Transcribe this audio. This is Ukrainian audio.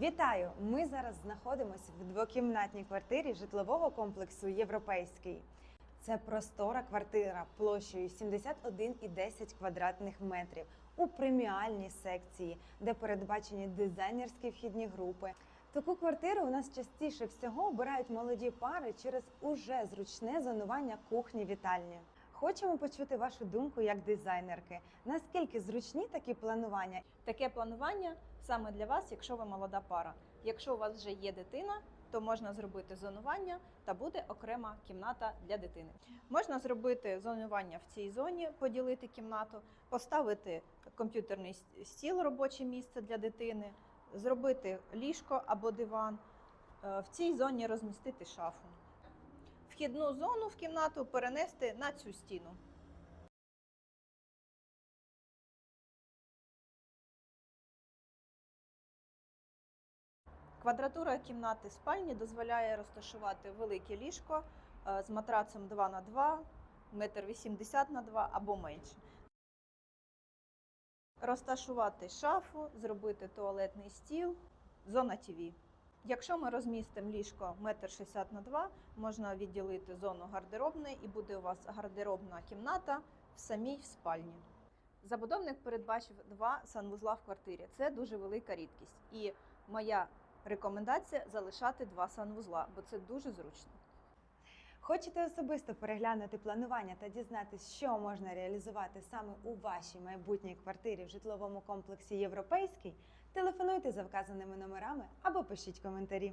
Вітаю! Ми зараз знаходимося в двокімнатній квартирі житлового комплексу Європейський. Це простора квартира площею 71,10 квадратних метрів у преміальній секції, де передбачені дизайнерські вхідні групи. Таку квартиру у нас частіше всього обирають молоді пари через уже зручне зонування кухні вітальні. Хочемо почути вашу думку як дизайнерки. Наскільки зручні такі планування Таке планування саме для вас, якщо ви молода пара. Якщо у вас вже є дитина, то можна зробити зонування та буде окрема кімната для дитини. Можна зробити зонування в цій зоні, поділити кімнату, поставити комп'ютерний стіл, робоче місце для дитини, зробити ліжко або диван. Е, В цій зоні розмістити шафу. Вхідну зону в кімнату перенести на цю стіну. Квадратура кімнати спальні дозволяє розташувати велике ліжко е, з матрацем 2 на 2 метр 80 на 2 або менше. Розташувати шафу, зробити туалетний стіл, зона ТВ. Якщо ми розмістимо ліжко 1,60 м на 2 можна відділити зону гардеробної і буде у вас гардеробна кімната в самій спальні. Забудовник передбачив два санвузла в квартирі. Це дуже велика рідкість. І моя рекомендація залишати два санвузла, бо це дуже зручно. Хочете особисто переглянути планування та дізнатись, що можна реалізувати саме у вашій майбутній квартирі в житловому комплексі Європейський? Телефонуйте за вказаними номерами або пишіть коментарі.